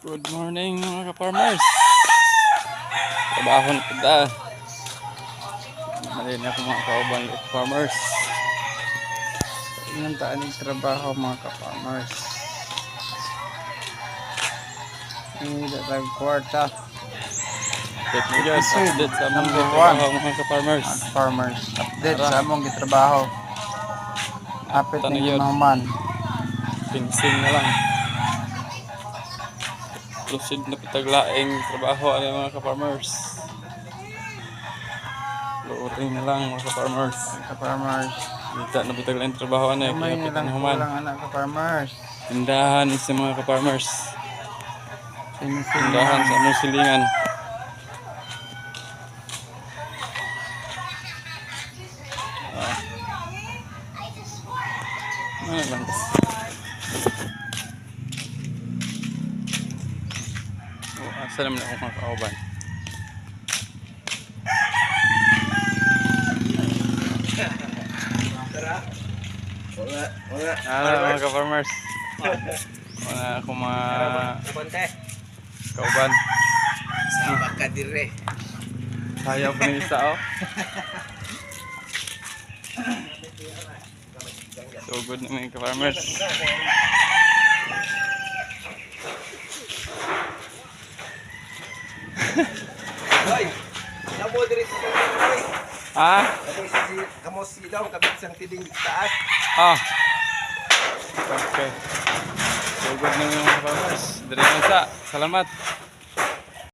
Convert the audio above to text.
Good morning mga ka-farmers. Trabaho na kita. Mali na ako mga kauban like farmers. Ilang taan yung trabaho mga ka-farmers. Hindi datag kwarta. Update mo dyan. Update sa Number trabaho mga ka-farmers. Farmers. Update sa among gitrabaho. Hapit Tanong ni yun. mahuman. Pinsing na lang. Proceed na pitaglaing trabaho ano mga ka-farmers. Luuring na lang mga ka-farmers. Ka farmers. Dita na pitaglaing trabaho ano eh. Kamay na human. kulang anak ka farmers. Tindahan sa mga ka-farmers. Tindahan sa among silingan. Ah. Ano lang. Oh, asa naman ako mga kauban. Wala, wala. Ano mga ka-farmers? Wala akong mga Abante. kauban. Sama ka dire. Kaya pa ng isa oh. So good na mga ka-farmers. Hoy. Namo dire sa hoy. Ah? Kamo si kamo silaw kabit sang tiding taas. Ah. Okay. So good na mga ka-farmers. Dari lang sa. Salamat.